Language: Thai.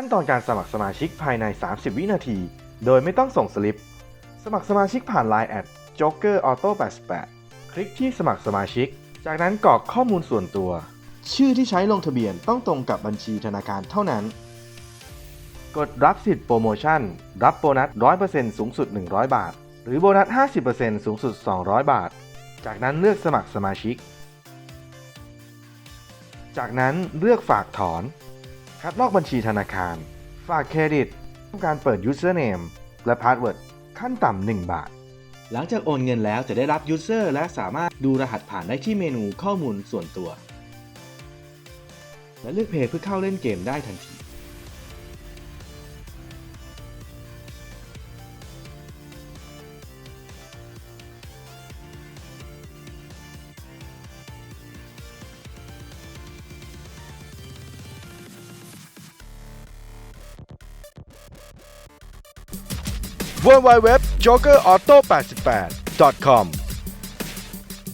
ขั้นตอนการสมัครสมาชิกภายใน 30 วินาที โดยไม่ต้องส่งสลิป สมัครสมาชิกผ่าน Line แอด Joker Auto 88คลิกที่สมัครสมาชิก จากนั้นกรอกข้อมูลส่วนตัว ชื่อที่ใช้ลงทะเบียนต้องตรงกับบัญชีธนาคารเท่านั้น กดรับสิทธิ์โปรโมชั่น รับโบนัส 100%สูงสุด 100 บาท หรือโบนัส 50%สูงสุด 200 บาท จากนั้นเลือกสมัครสมาชิก จากนั้นเลือกฝากถอน คัดลอกบัญชีธนาคาร ฝากเครดิตต้องการเปิด username และ password ขั้นต่ำ1บาท หลังจากโอนเงินแล้วจะได้รับ user และสามารถดูรหัสผ่านได้ที่เมนูข้อมูลส่วนตัว และเลือกเพย์เพื่อเข้าเล่นเกมได้ทันที www.jokerauto88.com